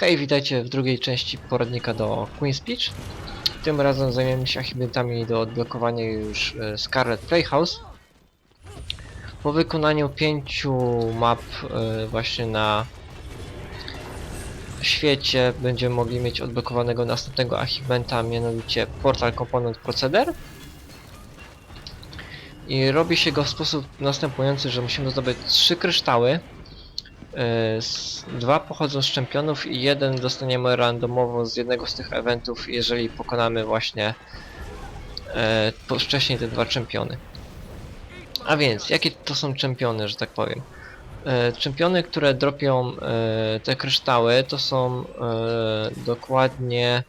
Hej, witajcie w drugiej części poradnika do Queen's Speech. Tym razem zajmiemy się achieventami do odblokowania już e, Scarlet Playhouse. Po wykonaniu pięciu map e, właśnie na świecie będziemy mogli mieć odblokowanego następnego achievementa, mianowicie Portal Component Proceder. I robi się go w sposób następujący, że musimy zdobyć trzy kryształy. E, Dwa pochodzą z czempionów i jeden dostaniemy randomowo z jednego z tych eventów, jeżeli pokonamy właśnie e, wcześniej te dwa czempiony. A więc, jakie to są czempiony, że tak powiem? E, czempiony, które dropią e, te kryształy, to są e, dokładnie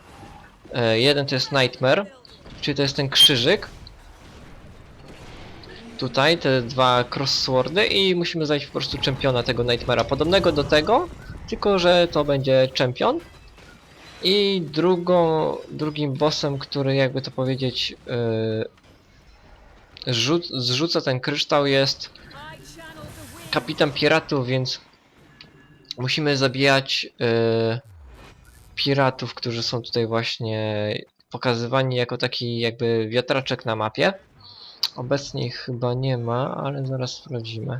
e, jeden to jest Nightmare, czyli to jest ten krzyżyk, tutaj te dwa crosswordy i musimy znaleźć po prostu czempiona tego Nightmare'a, podobnego do tego, tylko że to będzie czempion. I drugą, drugim bossem, który jakby to powiedzieć yy, rzuc, zrzuca ten kryształ jest kapitan piratów, więc musimy zabijać yy, piratów, którzy są tutaj właśnie pokazywani jako taki jakby wiatraczek na mapie. Obecnie ich chyba nie ma, ale zaraz sprawdzimy.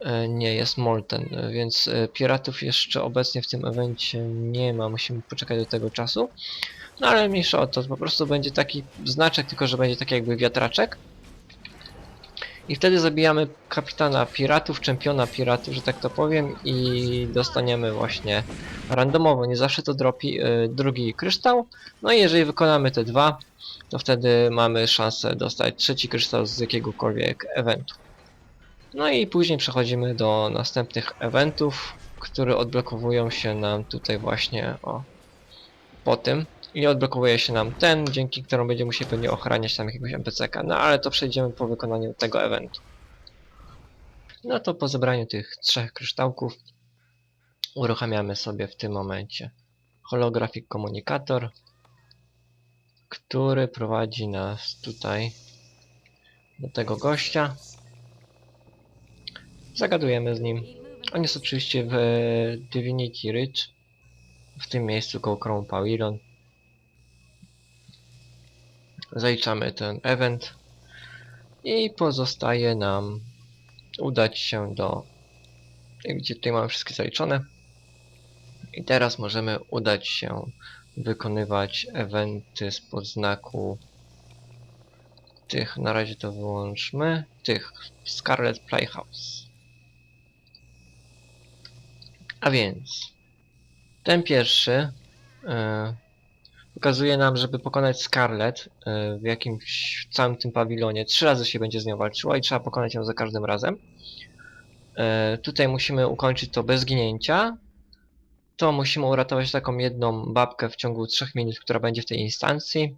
E, nie, jest Molten, więc e, piratów jeszcze obecnie w tym evencie nie ma, musimy poczekać do tego czasu. No ale mniejsza o to, po prostu będzie taki znaczek, tylko że będzie taki jakby wiatraczek. I wtedy zabijamy kapitana piratów, czempiona piratów, że tak to powiem i dostaniemy właśnie randomowo, nie zawsze to dropi, e, drugi kryształ. No i jeżeli wykonamy te dwa, to wtedy mamy szansę dostać trzeci kryształ z jakiegokolwiek eventu. No i później przechodzimy do następnych eventów, które odblokowują się nam tutaj właśnie o po tym. I odblokowuje się nam ten, dzięki któremu będziemy musieli pewnie ochraniać tam jakiegoś NPC-ka. No ale to przejdziemy po wykonaniu tego eventu. No to po zebraniu tych trzech kryształków uruchamiamy sobie w tym momencie holographic komunikator który prowadzi nas tutaj do tego gościa. Zagadujemy z nim. On jest oczywiście w Divinity Ridge, w tym miejscu koło Crown Pavilion. Zaliczamy ten event i pozostaje nam udać się do gdzie tutaj mamy wszystkie zaliczone. I teraz możemy udać się wykonywać eventy spod znaku tych, na razie to wyłączmy, tych Scarlet Playhouse. A więc ten pierwszy e, pokazuje nam, żeby pokonać Scarlet e, w jakimś w całym tym pawilonie. Trzy razy się będzie z nią walczyła i trzeba pokonać ją za każdym razem. E, tutaj musimy ukończyć to bez ginięcia, to musimy uratować taką jedną babkę w ciągu 3 minut, która będzie w tej instancji.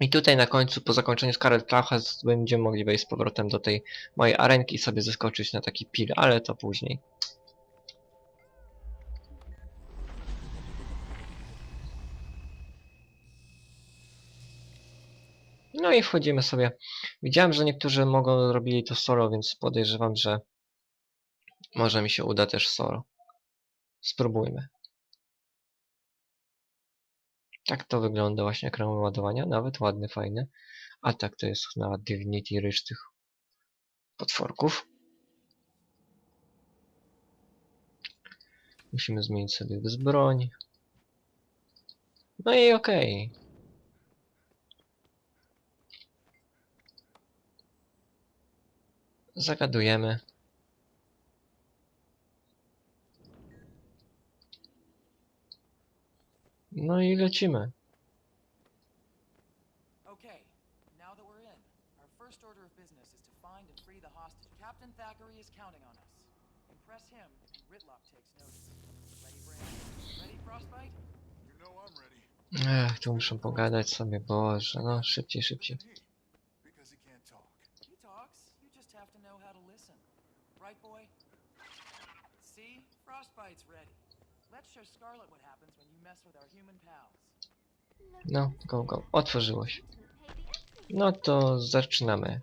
I tutaj na końcu, po zakończeniu Scarlet Playhouse, będziemy mogli wejść z powrotem do tej mojej arenki i sobie zeskoczyć na taki pil, ale to później. No i wchodzimy sobie. Widziałem, że niektórzy mogą robili to solo, więc podejrzewam, że może mi się uda też solo. Spróbujmy. Tak to wygląda właśnie ekran ładowania, nawet ładny, fajny. A tak to jest na Divinity Ridge tych potworków. Musimy zmienić sobie z broń. No i okej. Zagadujemy. No i lecimy. Okay, now that we're in, our first order of business is to find and free the hostage. Captain Thackeray is counting on us. Impress him, and Ritlock takes notice. Ready, Brand? Ready, Frostbite? You know I'm ready. Ech, tu muszę pogadać sobie, boże, no szybciej, szybciej. Right, boy? See? Frostbite's ready. Let's show Scarlet what happens when you mess with our human pals. No, go, go, otworzyło się. No to zaczynamy.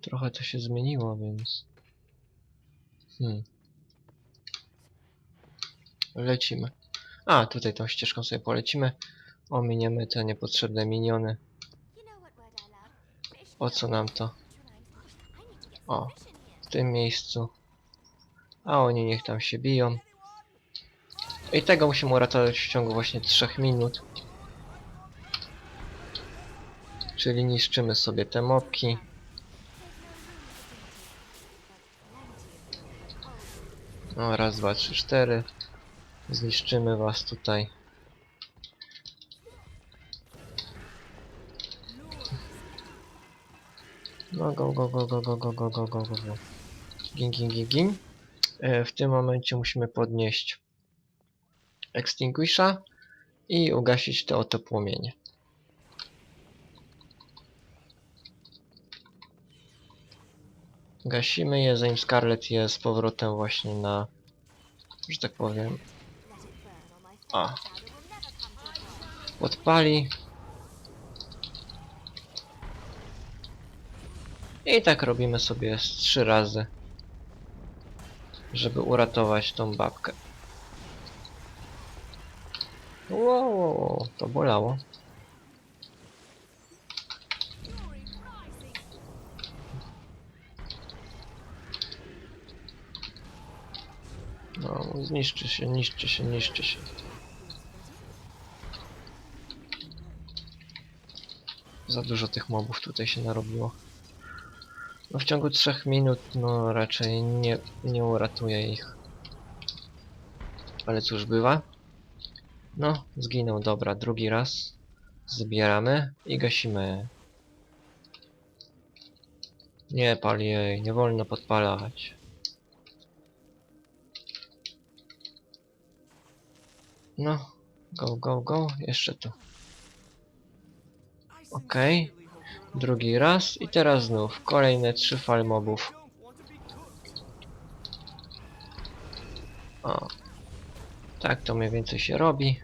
Trochę to się zmieniło, więc... Hmm. Lecimy. A, tutaj tą ścieżką sobie polecimy. Ominiemy te niepotrzebne miniony. Po co nam to? O, w tym miejscu. A oni niech tam się biją. I tego musimy uratować w ciągu właśnie 3 minut. Czyli niszczymy sobie te mopki. No, raz, dwa, trzy, cztery. Zniszczymy was tutaj. No, go, go, go, go, go, go, go, go, go, go, go. Gin, gin, gin, gin. E, w tym momencie musimy podnieść extinguisha i ugasić te oto płomienie. Gasimy je, zanim Scarlet je z powrotem właśnie na, że tak powiem, A. podpali. I tak robimy sobie z trzy razy, żeby uratować tą babkę. Wow, to bolało. No, zniszczy się, niszczy się, niszczy się. Za dużo tych mobów tutaj się narobiło. No w ciągu 3 minut, no raczej nie, nie uratuję ich. Ale cóż bywa. No, zginął, dobra, drugi raz. Zbieramy i gasimy. Nie pal jej, nie wolno podpalać. No, go, go, go, jeszcze tu. Okej, drugi raz i teraz znów kolejne trzy fal mobów. O, tak to mniej więcej się robi.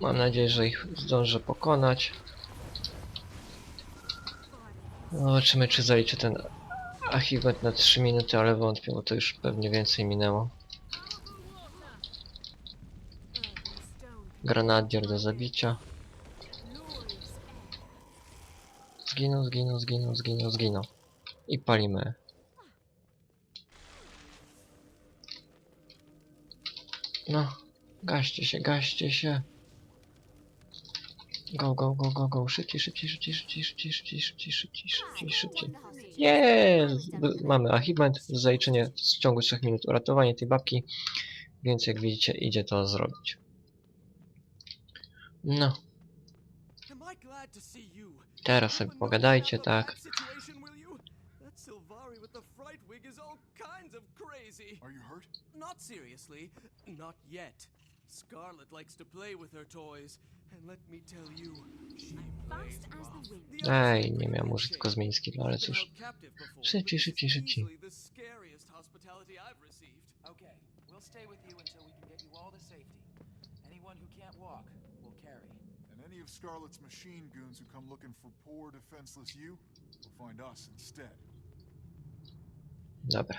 Mam nadzieję, że ich zdążę pokonać. Zobaczymy, czy zaliczę ten achievement na 3 minuty, ale wątpię, bo to już pewnie więcej minęło. Granadier do zabicia. Zginął, zginął, zginął, zginął, zginął. I palimy. No, gaście się, gaście się. Go, go, go, go, go. Szybciej, szybciej, szybciej, szybciej, szybciej, szybciej, szybciej, szybciej, szybciej, szybciej. Jest! Mamy achievement, zaliczenie w ciągu 3 minut uratowanie tej babki. Więc jak widzicie, idzie to zrobić. No, teraz sobie pogadajcie, tak. Silvari with the fright wig is all kinds of crazy. Are you hurt? Not seriously, not yet. Scarlet likes to play with her toys, and let me tell you, she plays rough. The Ej, nie miałem użyć shape. kozmiński, no ale cóż. Szybciej, szybciej, szybciej. the scariest hospitality I've received. Okay, we'll stay with you until we can get you all to safety. Anyone who can't walk, will carry. Any of Scarlet's machine goons who come looking for poor, defenseless you will find us instead. Dobra.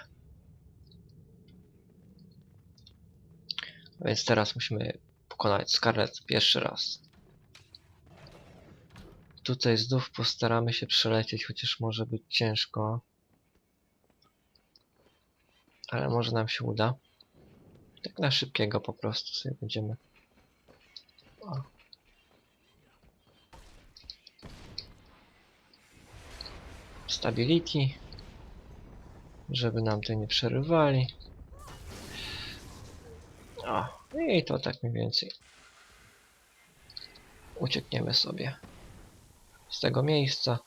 Więc teraz musimy pokonać Scarlet pierwszy raz. Tutaj znów postaramy się przelecieć, chociaż może być ciężko. Ale może nam się uda. Tak na szybkiego po prostu sobie będziemy. O. Stability. Żeby nam to nie przerywali. O, i to tak mniej więcej. Uciekniemy sobie z tego miejsca.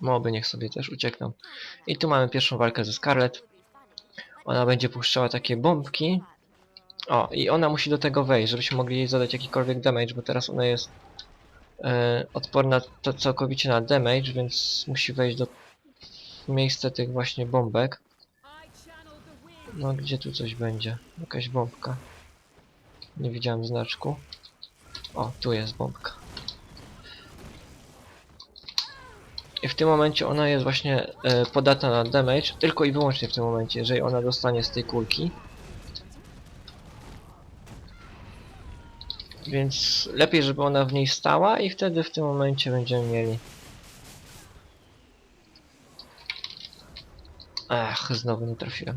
Moby niech sobie też uciekną. I tu mamy pierwszą walkę ze Scarlet. Ona będzie puszczała takie bombki. O, i ona musi do tego wejść, żebyśmy mogli jej zadać jakikolwiek damage, bo teraz ona jest odporna to całkowicie na damage, więc musi wejść do w miejsce tych właśnie bombek. No gdzie tu coś będzie? Jakaś bombka. Nie widziałem znaczku. O, tu jest bombka. I w tym momencie ona jest właśnie e, podatna na damage, tylko i wyłącznie w tym momencie, jeżeli ona dostanie z tej kulki. Więc lepiej, żeby ona w niej stała i wtedy w tym momencie będziemy mieli... Ach, znowu nie trafiłem.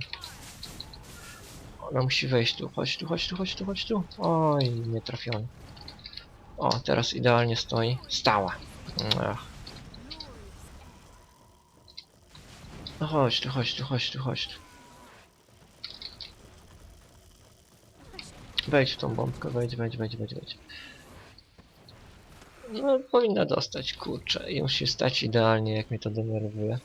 Ona musi wejść tu. Chodź tu, chodź tu, chodź tu, chodź tu. Oj, nie trafiony. O, teraz idealnie stoi. Stała. No chodź tu, chodź tu, chodź tu, chodź tu. Wejdź w tą bombkę, wejdź, wejdź, wejdź, wejdź, wejdź. No, powinna dostać, kurczę. I musi stać idealnie, jak mnie to denerwuje.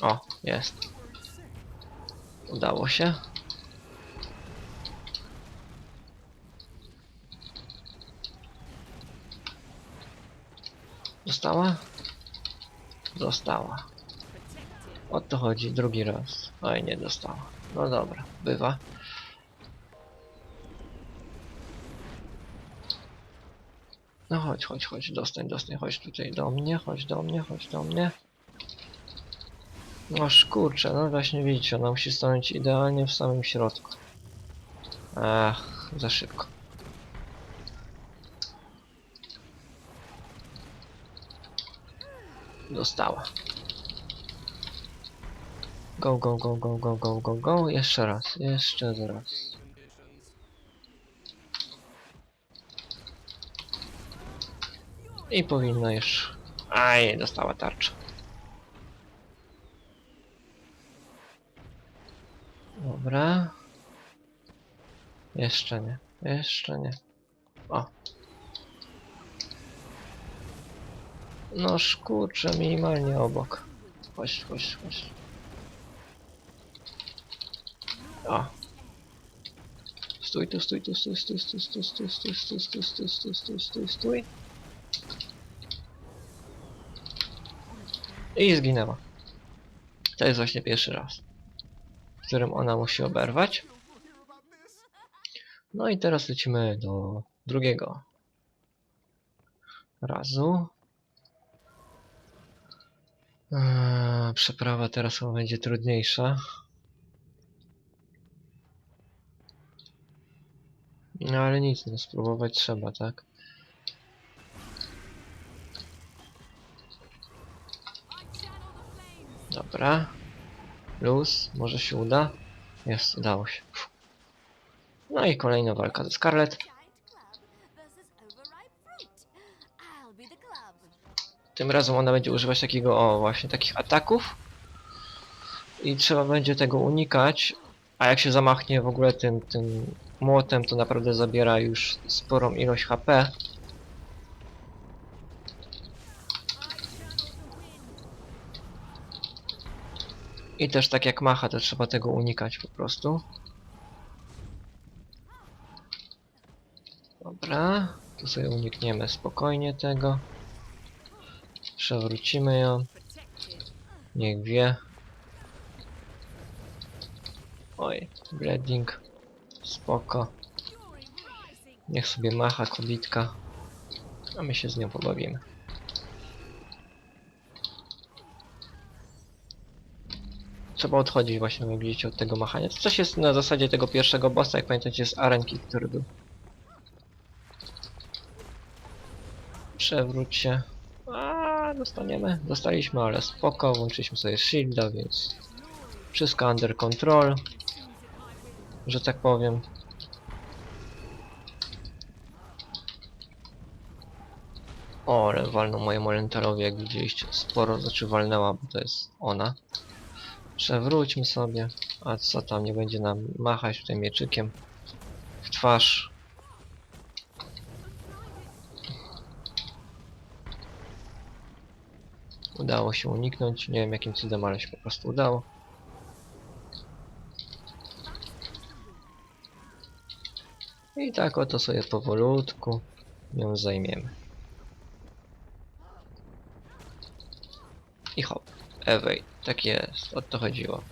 O, jest. Udało się. Dostała? Dostała. O to chodzi, drugi raz. Oj, nie dostała. No dobra, bywa. No chodź, chodź, chodź, dostań, dostań, chodź tutaj do mnie, chodź do mnie, chodź do mnie. No kurczę, no właśnie widzicie, ona musi stanąć idealnie w samym środku. Ach, za szybko. Dostała. Go, go, go, go, go, go, go, go. Jeszcze raz, jeszcze raz. I powinno już... Aj, dostała tarczę. Dobra. Jeszcze nie, jeszcze nie. O. No szkurczę minimalnie obok. Chodź, chodź, chodź. O. Stój tu, stój tu, stój, stój, stój, stój, stój, stój, stój, stój, stój, stój, stój, stój, stój. I zginęła. To jest właśnie pierwszy raz, w którym ona musi oberwać. No i teraz lecimy do drugiego razu. Eee, przeprawa teraz chyba będzie trudniejsza. No ale nic, no spróbować trzeba, tak? Dobra. Luz, może się uda? Jest, udało się. No i kolejna walka ze Scarlet. Tym razem ona będzie używać takiego, o właśnie takich ataków. I trzeba będzie tego unikać. A jak się zamachnie w ogóle tym, tym młotem, to naprawdę zabiera już sporą ilość HP. I też tak jak macha, to trzeba tego unikać po prostu. Dobra, tu sobie unikniemy spokojnie tego. Przewrócimy ją. Niech wie. Oj, bleeding. Spoko. Niech sobie macha kobitka. A my się z nią pobawimy. Trzeba odchodzić właśnie, jak widzicie, od tego machania. To coś jest na zasadzie tego pierwszego bossa, jak pamiętacie, z arenki, który był. Przewróć się. Dostaniemy. Dostaliśmy, ale spoko. Włączyliśmy sobie shielda, więc wszystko under control. Że tak powiem. O, ale walną mojemu Elentarowi, jak widzieliście. Sporo znaczy walnęła, bo to jest ona. Przewróćmy sobie. A co tam, nie będzie nam machać tutaj mieczykiem w twarz. Udało się uniknąć, nie wiem jakim cudem, ale się po prostu udało. I tak oto sobie powolutku ją zajmiemy. I hop, ewej, tak jest, o to chodziło.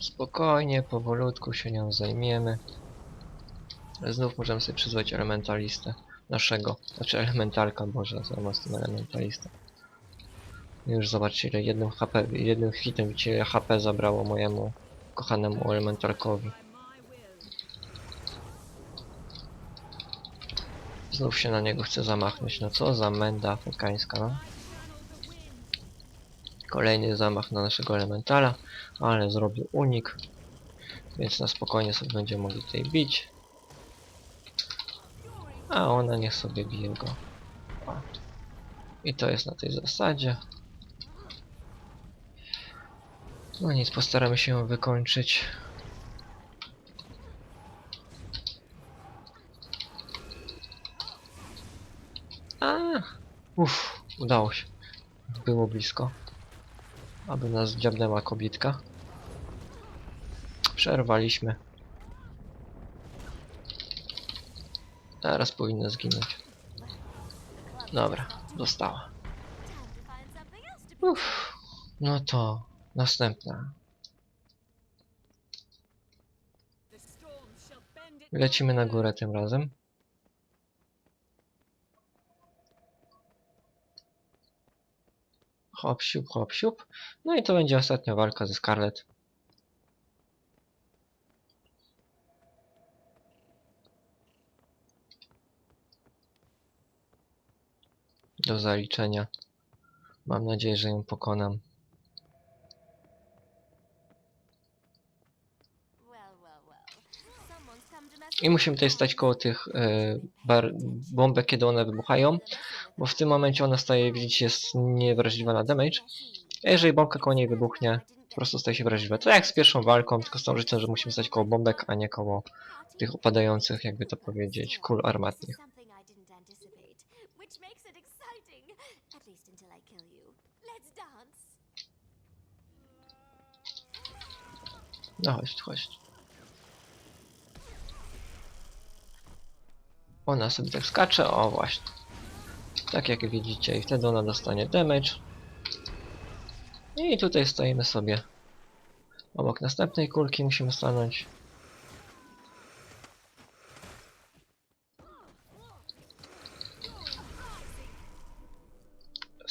Spokojnie, powolutku się nią zajmiemy. Znów możemy sobie przyzwać elementalistę naszego, znaczy elementalka, boże, zamiast tym elementalistą. Już zobaczcie ile jednym HP, jednym hitem ile HP zabrało mojemu kochanemu elementalkowi. Znów się na niego chcę zamachnąć, no co za menda afrykańska, no. Kolejny zamach na naszego elementala, ale zrobił unik, więc na spokojnie sobie będziemy mogli tutaj bić. A ona niech sobie bije go. I to jest na tej zasadzie. No nic, postaramy się ją wykończyć. A, uff, udało się. Było blisko. Aby nas dziabnęła kobitka. Przerwaliśmy. Teraz powinna zginąć. Dobra, dostała. Uff, no to następna. Lecimy na górę tym razem. Hop, siup, hop, siup. No i to będzie ostatnia walka ze Scarlet. Do zaliczenia. Mam nadzieję, że ją pokonam. I musimy tutaj stać koło tych bar bombek, kiedy one wybuchają, bo w tym momencie ona staje, widzicie, jest niewrażliwa na damage. A jeżeli bombka koło niej wybuchnie, po prostu staje się wrażliwa. To jak z pierwszą walką, tylko z tą różnicą, że musimy stać koło bombek, a nie koło tych opadających, jakby to powiedzieć, kul armatnych. Dance. No chodź, chodź. Ona sobie tak skacze, o właśnie. Tak jak widzicie i wtedy ona dostanie damage. I tutaj stoimy sobie. Obok następnej kulki musimy stanąć.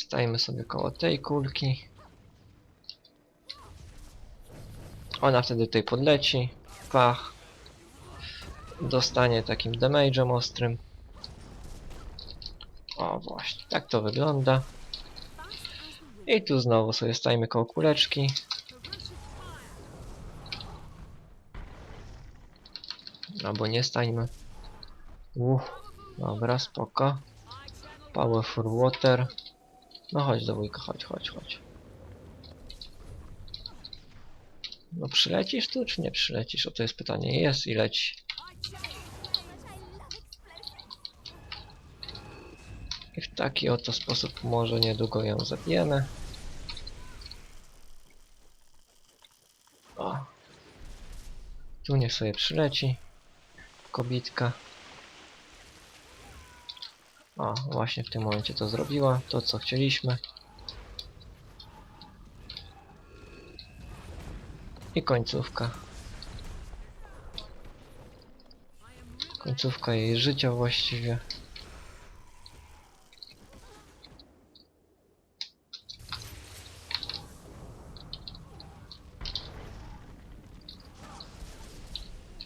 Stajemy sobie koło tej kulki. Ona wtedy tutaj podleci. Pach. Dostanie takim damage'em ostrym. O właśnie, tak to wygląda. I tu znowu sobie stajemy koło kuleczki. Albo nie stańmy. Uff, dobra, spoko. Power for water. No chodź do wujka, chodź, chodź, chodź. No przylecisz tu, czy nie przylecisz? O to jest pytanie. Jest i leci. I w taki oto sposób może niedługo ją zabijemy. O. Tu niech sobie przyleci. Kobitka. O, właśnie w tym momencie to zrobiła. To co chcieliśmy. I końcówka. Końcówka jej życia właściwie.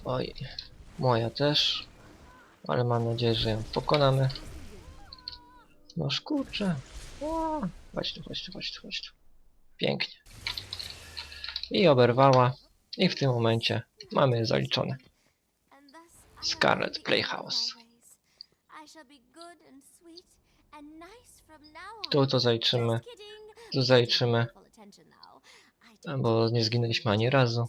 Oj, moja też. Ale mam nadzieję, że ją pokonamy. No kurczę. Chodź tu, chodź tu, chodź tu, chodź tu. Pięknie. I oberwała. I w tym momencie mamy zaliczone. Scarlet Playhouse. Tu to zaliczymy. Tu zaliczymy. Bo nie zginęliśmy ani razu.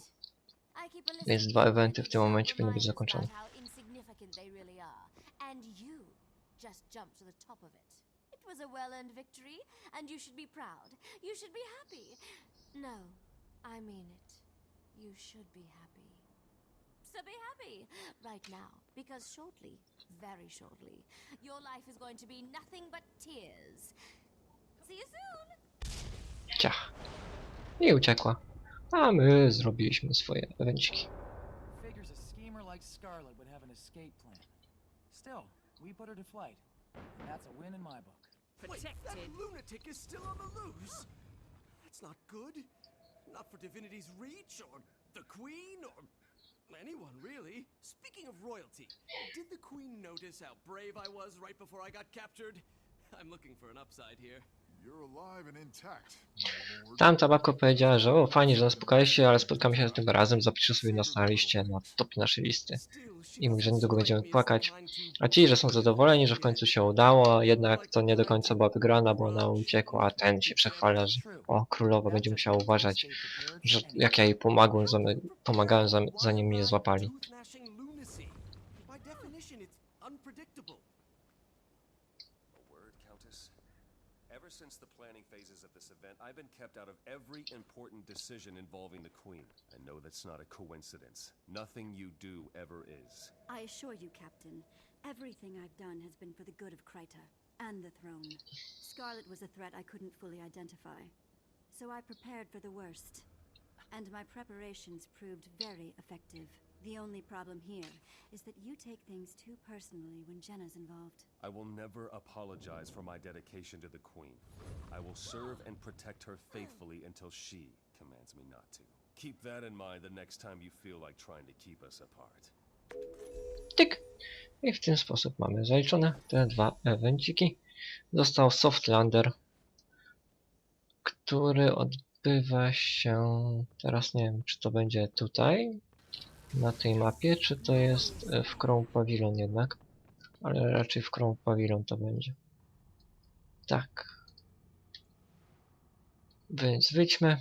Więc dwa eventy w tym momencie powinny być zakończone. Was a well-earned victory, and you should be proud. You should be happy. No, I mean it. You should be happy. So be happy right now, because shortly, very shortly, your life is going to be nothing but tears. See you soon. Ciach. I uciekła. A my zrobiliśmy swoje evenciki. Figures a schemer like Scarlet would have an escape plan. Still, we put her to flight. And that's a win in my book. Wait, that lunatic is still on the loose. That's not good. Not for Divinity's Reach, or the Queen, or anyone, really. Speaking of royalty, did the Queen notice how brave I was right before I got captured? I'm looking for an upside here. Tamta babka powiedziała, że o fajnie, że nas spotkaliście, ale spotkamy się tym razem, zapiszę sobie nas na liście, na top naszej listy. I mówi, że niedługo będziemy płakać. A ci, że są zadowoleni, że w końcu się udało, jednak to nie do końca była wygrana, bo ona uciekła, a ten się przechwala, że o, królowa będzie musiała uważać, że jak ja jej pomagłem, pomagałem zanim mnie złapali. Been kept out of every important decision involving the Queen. I know that's not a coincidence. Nothing you do ever is. I assure you, Captain, everything I've done has been for the good of Kryta and the throne. Scarlet was a threat I couldn't fully identify, so I prepared for the worst. And my preparations proved very effective. The only problem here is that you take things too personally when Jenna's involved. I will never apologize for my dedication to the Queen. I will serve and protect her faithfully until she commands me not to. Keep that in mind the next time you feel like trying to keep us apart. Tyk! I w ten sposób mamy zaliczone te dwa evenciki. Został Softlander, który odbywa się... Teraz nie wiem, czy to będzie tutaj, na tej mapie, czy to jest e, w Crown Pavilion jednak. Ale raczej w Crown Pavilion to będzie. Tak. Więc wyjdźmy.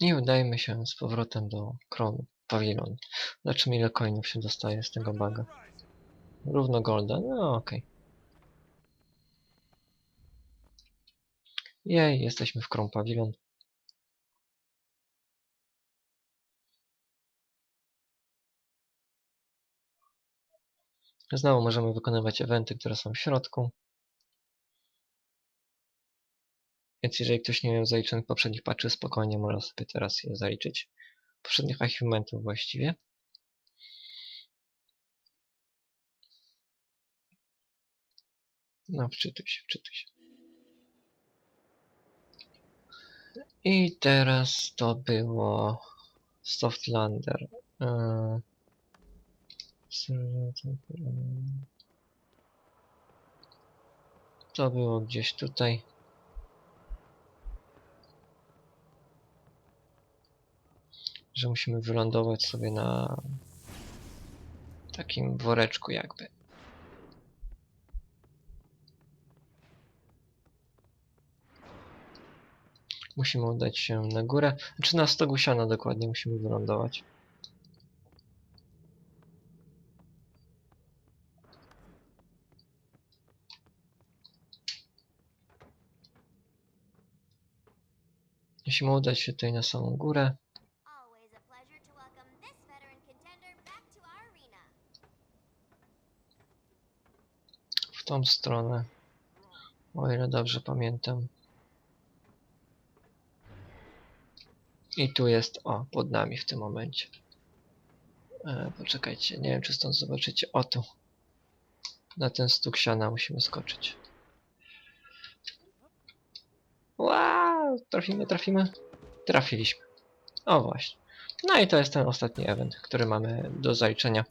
I udajmy się z powrotem do Crown Pavilion. Zobaczymy ile coinów się dostaje z tego baga. Równo golda, no okej. Jej, jesteśmy w Crown Pavilion. Znowu możemy wykonywać eventy, które są w środku. Więc jeżeli ktoś nie miał zaliczonych poprzednich patchy, spokojnie może sobie teraz je zaliczyć. Poprzednich achievementów właściwie. No, wczytuj się, wczytuj się. I teraz to było Softlander. Eee, To było gdzieś tutaj. Że musimy wylądować sobie na takim woreczku jakby. Musimy udać się na górę, czy na stogu siana dokładnie musimy wylądować. Musimy udać się tutaj na samą górę. Tą stronę. O ile dobrze pamiętam. I tu jest, o, pod nami w tym momencie. E, poczekajcie, nie wiem czy stąd zobaczycie. O tu. Na ten stuk siana musimy skoczyć. Wow! Trafimy, trafimy. Trafiliśmy. O właśnie. No i to jest ten ostatni event, który mamy do zaliczenia.